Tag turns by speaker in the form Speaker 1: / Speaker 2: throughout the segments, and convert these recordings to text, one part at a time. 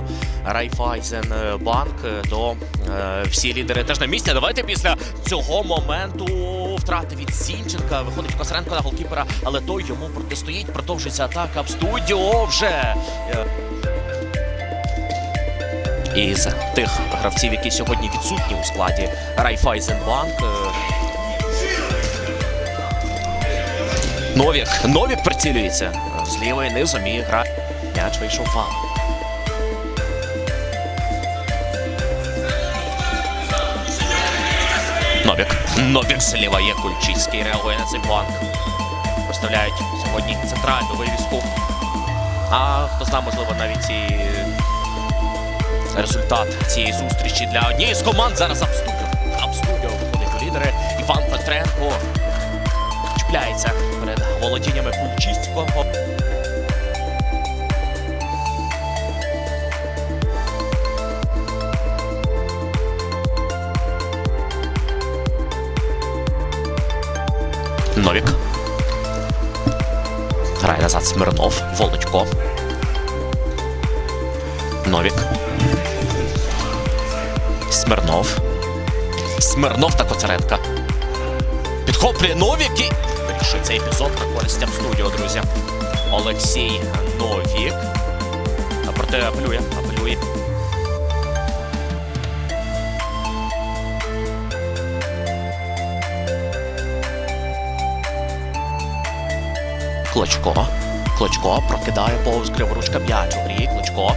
Speaker 1: напевно, Райфайзенбанк. То е, всі лідери теж на місці. Давайте після цього моменту втрати від Зінченка. Виходить Косаренко на голкіпера, але той йому протистоїть. Продовжується атака в студіо вже. Е, Із тих гравців, які сьогодні відсутні у складі Райфайзенбанк. е, Новік. Новік прицілюється. З лівої низом і гра. М'яч вийшов фал. Новік. Новік зліва є Кульчицький. Реагує на цей бланк. Поставляють сьогодні центральну вивіску. А хто знає, можливо, навіть і результат цієї зустрічі для однієї з команд. Зараз Абстудіо. Абстудіо виходить лідери. Іван Петренко чіпляється перед володіннями Кульчицького. Новік. Грає назад Смирнов. Володько. Новік. Смирнов. Смирнов та Коцаренка. Підхоплює Новік і вирішує цей епізод на користь студіо, друзі. Олексій Новік. Проте апелює, апелює. Клочко. Клочко прокидає повз криворучка м'яч у грі. Клочко.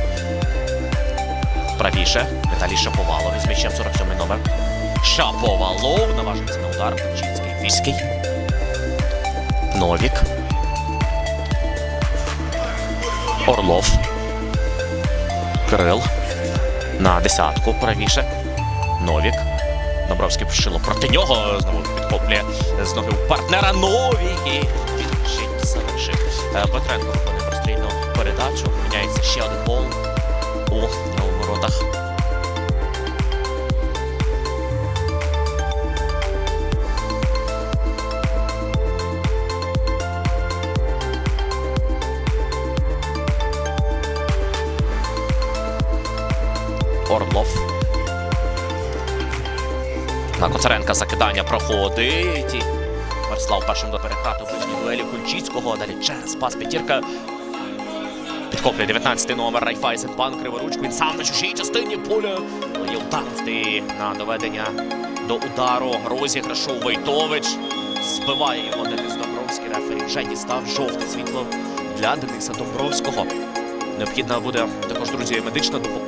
Speaker 1: Правіше. Віталій Шаповалов із м'ячем 47 номер. Шаповалов. Наважується на удар. Ключицький. Війський. Новік. Орлов. Кирил. На десятку правіше. Новік. Добровський пошило проти нього. Знову підхоплює з ноги партнера Новік. І Петренко виконує прострільну передачу. Міняється ще один гол у воротах. Орлов. На Коцаренка закидання проходить. Верслав першим до перехвату ближній дуелі Кульчицького. Далі через пас п'ятірка. Підхоплює 19-й номер Райфайзенбанк криворучку. Він сам на чужій частині поля. Є вдарити на доведення до удару. Розіграшу Войтович. Збиває його Денис Домбровський. Рефері вже дістав жовте світло для Дениса Домбровського. Необхідна буде також, друзі, медична допомога.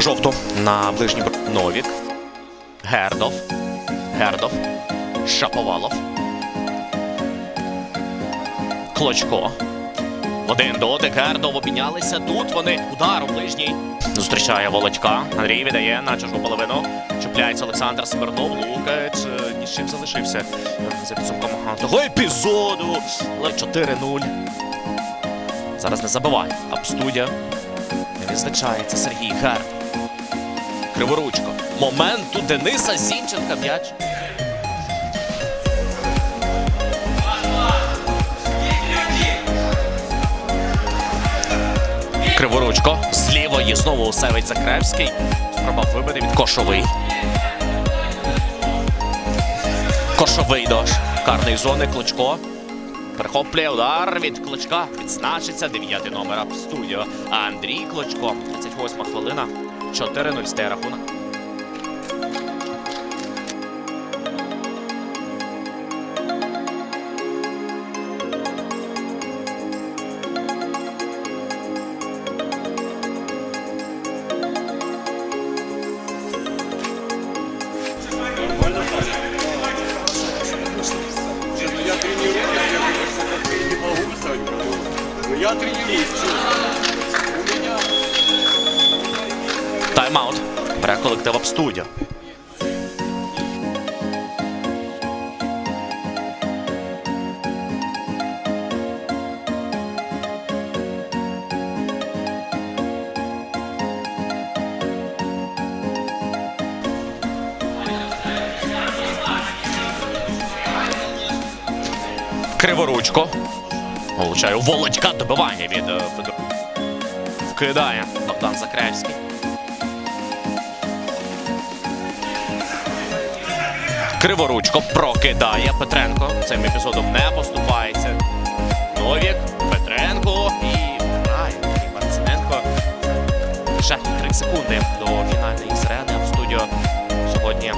Speaker 1: Жовту на ближній Новік. Гердов. Гердов. Шаповалов. Клочко. Один дотик. Гердов обмінялися. Тут вони. Удар у ближній. Зустрічає Володька. Андрій віддає на чужу половину. Чіпляється Олександр Смирнов. Лукач е, ні з чим залишився за підсумком того епізоду. Але 4-0. Зараз не забиває. Абстудія. Не відзначається Сергій Гердов. Криворучко. Моменту Дениса Зінченка м'яч. Криворучко. З лівої знову усевить Закревський. Спробав вибити від Кошовий. Кошовий дощ. Карної зони Клочко. Перехоплює удар від Клочка. Відзначиться дев'ятий номер студіо. Андрій Клочко. 38 хвилина. 4-0 стає рахунок.
Speaker 2: Я тренируюсь,
Speaker 1: Fra kolektiv Opp Криворучко. Влучає володька добивання від е, вкидає Богдан Закраївський. Криворучко прокидає Петренко. Цим епізодом не поступається. Новік, Петренко і грає Марциненко. Ще 3 секунди до фінальної сирени в студіо сьогодні.